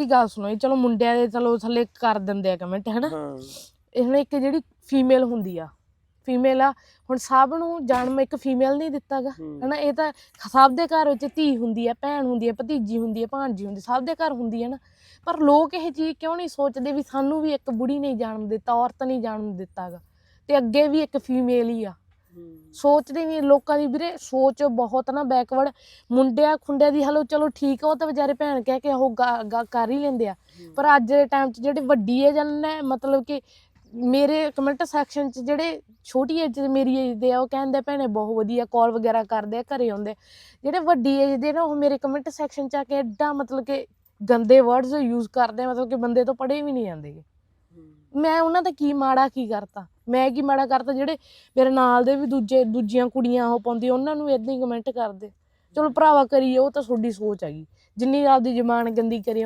ਦੀ ਗੱਲ ਸੁਣੋ ਜੀ, ਚਲੋ ਮੁੰਡਿਆਂ ਦੇ ਚਲੋ ਥੱਲੇ ਕਰ ਦਿੰਦੇ ਆ ਕਮੈਂਟ ਹੈਨਾ ਹਾਂ ਇਹ ਹੁਣ ਇੱਕ ਜਿਹੜੀ ਫੀਮੇਲ ਹੁੰਦੀ ਆ ਫੀਮੇਲ ਆ ਹੁਣ ਸਭ ਨੂੰ ਜਨਮ ਇੱਕ ਫੀਮੇਲ ਨਹੀਂ ਦਿੱਤਾਗਾ ਹੂੰ। ਹਨਾ ਇਹ ਤਾਂ ਸਭ ਦੇ ਘਰ ਵਿੱਚ ਧੀ ਹੁੰਦੀ ਆ ਭੈਣ ਹੁੰਦੀ ਆ ਭਤੀਜੀ ਹੁੰਦੀ ਆ ਭਾਂਜੀ ਹੁੰਦੀ ਸਭ ਦੇ ਘਰ ਹੁੰਦੀ ਆ ਨਾ ਪਰ ਲੋਕ ਇਹ ਚੀਜ਼ ਕਿਉਂ ਨਹੀਂ ਸੋਚਦੇ ਵੀ ਸਾਨੂੰ ਵੀ ਇੱਕ ਬੁੜੀ ਨਹੀਂ ਜਨਮ ਦਿੱਤਾ ਔਰਤ ਨਹੀਂ ਜਨਮ ਦਿੱਤਾਗਾ ਤੇ ਅੱਗੇ ਵੀ ਇੱਕ ਫੀਮੇਲ ਹੀ ਆ ਹੂੰ। ਸੋਚਦੇ ਨਹੀਂ ਲੋਕਾਂ ਦੀ ਵੀਰੇ ਸੋਚ ਬਹੁਤ ਨਾ ਬੈਕਵਰਡ ਮੁੰਡਿਆਂ ਖੁੰਡਿਆਂ ਦੀ ਹਲੋ ਚਲੋ ਠੀਕ ਆ ਉਹ ਤਾਂ ਵਿਚਾਰੇ ਭੈਣ ਕਹਿ ਕੇ ਉਹ ਗਾ- ਗਾ- ਕਰ ਹੀ ਲੈਂਦੇ ਆ। ਪਰ ਅੱਜ ਦੇ ਟਾਈਮ 'ਚ ਜਿਹੜੇ ਵੱਡੀ ਏਜ ਨੇ ਮਤਲਬ ਕਿ ਮੇਰੇ ਕਮੈਂਟ ਸੈਕਸ਼ਨ 'ਚ ਜਿਹੜੇ ਛੋਟੀ ਏਜ ਦੇ ਮੇਰੀ ਏਜ ਦੇ ਆ ਉਹ ਕਹਿੰਦੇ ਭੈਣੇ ਬਹੁਤ ਵਧੀਆ ਕਾਲ ਵਗੈਰਾ ਕਰਦੇ ਆ ਘਰੇ ਆਉਂਦੇ ਜਿਹੜੇ ਵੱਡੀ ਏਜ ਦੇ ਨਾ ਉਹ ਮੇਰੇ ਕਮੈਂਟ ਸੈਕਸ਼ਨ 'ਚ ਆ ਕੇ ਐਡਾ ਮਤਲਬ ਕਿ ਗੰਦੇ ਵਰਡਸ ਯੂਜ਼ ਕਰਦੇ ਆ ਮਤਲਬ ਕਿ ਬੰਦੇ ਤੋਂ ਪੜ੍ਹੇ ਵੀ ਨਹੀਂ ਜਾਂਦੇ। ਮੈਂ ਉਹਨਾਂ ਦਾ ਕੀ ਮਾੜਾ ਕੀ ਕਰਤਾ? ਮੈਂ ਕੀ ਮਾੜਾ ਕਰਤਾ ਜਿਹੜੇ ਮੇਰੇ ਨਾਲ ਦੇ ਵੀ ਦੂਜੇ, ਦੂਜੀਆਂ ਕੁੜੀਆਂ ਉਹ ਪਾਉਂਦੀਆਂ ਉਹਨਾਂ ਨੂੰ ਇਦਾਂ ਹੀ ਕਮੈਂਟ ਕਰਦੇ। ਚਲੋ ਭਰਾਵਾ ਕਰੀਏ, ਉਹ ਤਾਂ ਤੁਹਾਡੀ ਸੋਚ ਹੈਗੀ। ਜਿੰਨੀ ਆਪਦੀ ਜ਼ਬਾਨ ਗੰਦੀ ਕਰੀ